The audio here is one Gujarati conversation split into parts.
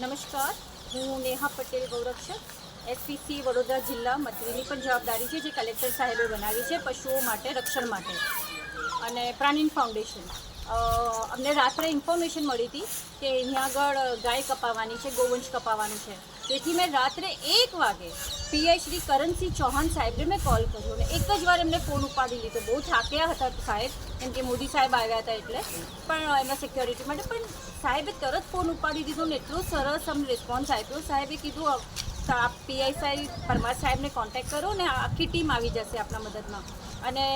નમસ્કાર. હું નેહા પટેલ ગૌરક્ષક એસપીસી વડોદરા જિલ્લા મથુરીની પણ જવાબદારી છે જે કલેક્ટર સાહેબે બનાવી છે પશુઓ માટે, રક્ષણ માટે. અને પ્રાણીન ફાઉન્ડેશન. અમને રાત્રે ઇન્ફોર્મેશન મળી હતી કે અહીંયા આગળ ગાય કપાવવાની છે, ગોવંશ કપાવવાનું છે. તેથી મેં રાત્રે એક વાગે શ્રી કરણસિંહ ચૌહાણ સાહેબને મેં કોલ કર્યો અને એક જ વાર એમને ફોન ઉપાડી લીધો. બહુ થાક્યા હતા સાહેબ, કેમ કે મોદી સાહેબ આવ્યા હતા એટલે. પણ એમના સિક્યોરિટી માટે પણ સાહેબે તરત ફોન ઉપાડી દીધો ને એટલો સરસ અમને રિસ્પોન્સ આપ્યો. સાહેબે કીધું આપ પીઆઈ સાહેબ, પરમાર સાહેબને કોન્ટેક્ટ કરો ને આખી ટીમ આવી જશે આપણા મદદમાં. અને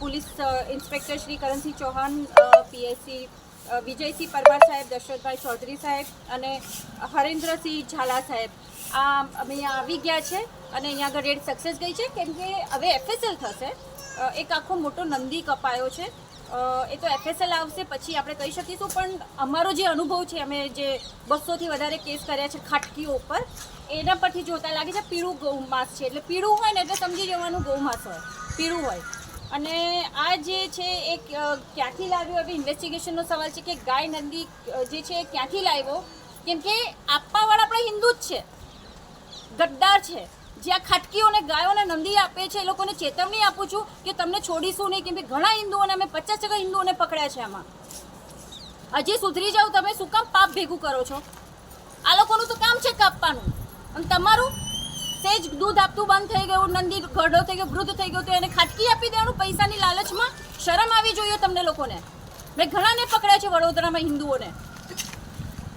police inspector Shri Karansinh Chauhan PSC Vijaysinh Parmar સાહેબ, દશરથભાઈ ચૌધરી સાહેબ અને હરેન્દ્રસિંહ ઝાલા સાહેબ. આ અમે આવી ગયા છે અને અહીંયા આગળ રેડ સક્સેસ ગઈ છે. કેમ કે હવે એફએસએલ થશે. એક આખો મોટો નંદી કપાયો છે. એ તો એફએસએલ આવશે, પછી આપણે કહી શકીશું, પણ અમારો જે અનુભવ છે, અમે જે બસોથી વધારે કેસ કર્યા છે ખાટકીઓ ઉપર, એના પરથી જોતા લાગે છે, પીળું ગૌમાસ છે. એટલે પીળું હોય ને એટલે સમજી જવાનું ગૌમાસ હોય. પીળું હોય. અને આ જે છે એ ક્યાંથી લાવ્યો? હવે ઇન્વેસ્ટિગેશનનો સવાલ છે કે ગાય નંદી જે છે એ ક્યાંથી લાવ્યો? કેમ કે આપવાવાળા આપણે હિન્દુ જ છે. ગદ્દાર છે. જે આ ખાટકીઓને, ગાયોને નંદી આપે છે, એ લોકોને ચેતવણી આપું છું કે તમને છોડીશું નહીં. કેમ કે ઘણા હિન્દુઓને, અમે પચાસ ટકા હિન્દુઓને પકડ્યા છે આમાં. હજી સુધરી જાવ તમે. શું કામ પાપ ભેગું કરો છો? આ લોકોનું તો કામ છે કાપવાનું. દૂધ આપતું બંધ થઈ ગયું, નંદી ઘરડો થઈ ગયો, વૃદ્ધ થઈ ગયો, તો એને ખાટકી આપી દેવાનું પૈસાની લાલચમાં. શરમ આવી જોઈએ તમને લોકોને. મેં ઘણાને પકડ્યા છે વડોદરામાં હિન્દુઓને.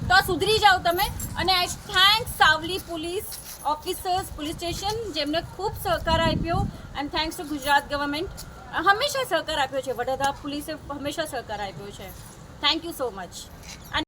તો સુધરી જાઓ તમે. અને I thank Savli police officers, police station, જેમને ખૂબ સહકાર આપ્યો. And thanks to Gujarat government હંમેશા સહકાર આપ્યો છે. વડોદરા પોલીસે હંમેશા સહકાર આપ્યો છે. થેન્ક યુ સો મચ આ